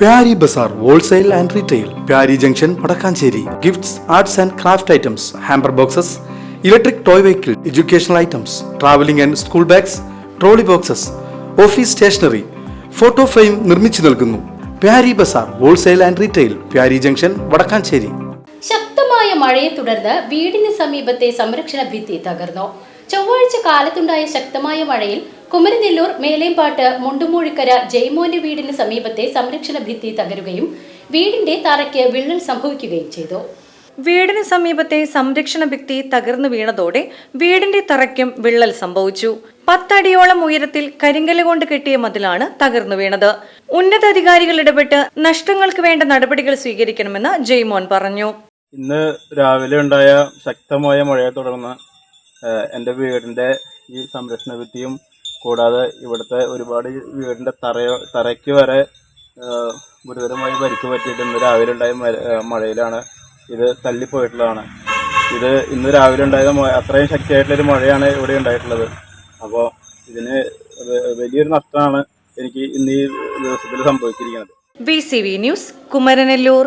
Pyari Bazar wholesale and retail Pyari junction Vadakkanchery. Gifts arts and craft items hamper boxes electric toy vehicle educational items travelling and school bags trolley boxes office stationery photo frame നിർമ്മിച്ചു നൽകുന്നു. Pyari Bazar wholesale and retail Pyari junction Vadakkanchery. ശക്തമായ മഴയെ തുടർന്ന് വീടിന് സമീപത്തെ സംരക്ഷണ ഭിത്തി തകർന്നു. ചൊവ്വാഴ്ച കാലത്തുണ്ടായ ശക്തമായ മഴയിൽ കുമരനെല്ലൂർ മേലേമ്പാട്ട് മുണ്ടുമൂഴിക്കര ജയ്മോന്റെ വീടിന് സമീപത്തെ സംരക്ഷണ ഭിത്തി തകരുകയും വീടിന്റെ തറയ്ക്ക് വിള്ളൽ സംഭവിക്കുകയും ചെയ്തു. വീടിന് സമീപത്തെ സംരക്ഷണ ഭിത്തി തകർന്നു വീണതോടെ വീടിന്റെ തറയ്ക്കും വിള്ളൽ സംഭവിച്ചു. പത്തടിയോളം ഉയരത്തിൽ കരിങ്കൽ കൊണ്ട് കെട്ടിയ മതിലാണ് തകർന്നു വീണത്. ഉന്നതാധികാരികൾ ഇടപെട്ട് നഷ്ടങ്ങൾക്ക് വേണ്ട നടപടികൾ സ്വീകരിക്കണമെന്ന് ജയ്മോൻ പറഞ്ഞു. ഇന്ന് രാവിലെ ഉണ്ടായ ശക്തമായ മഴയെ തുടർന്ന് എന്റെ എന്റെ വീടിന്റെ ഈ സംരക്ഷണ ഭിത്തിയും കൂടാതെ ഇവിടുത്തെ ഒരുപാട് വീടിന്റെ തറയോ തറയ്ക്ക് വരെ ഗുരുതരമായി പരിക്ക് പറ്റിയിട്ട് ഇന്ന് രാവിലെ ഉണ്ടായ മഴയിലാണ്. ഇത് തല്ലിപ്പോയിട്ടുള്ളതാണ് ഇത് ഇന്ന് രാവിലെ ഉണ്ടായത് അത്രയും ശക്തിയായിട്ടുള്ളൊരു മഴയാണ് ഇവിടെ ഉണ്ടായിട്ടുള്ളത്. അപ്പോൾ ഇതിന് വലിയൊരു നഷ്ടമാണ് എനിക്ക് ഇന്ന് ഈ ദിവസത്തിൽ സംഭവിച്ചിരിക്കുന്നത്. B C V news Kumaranellur.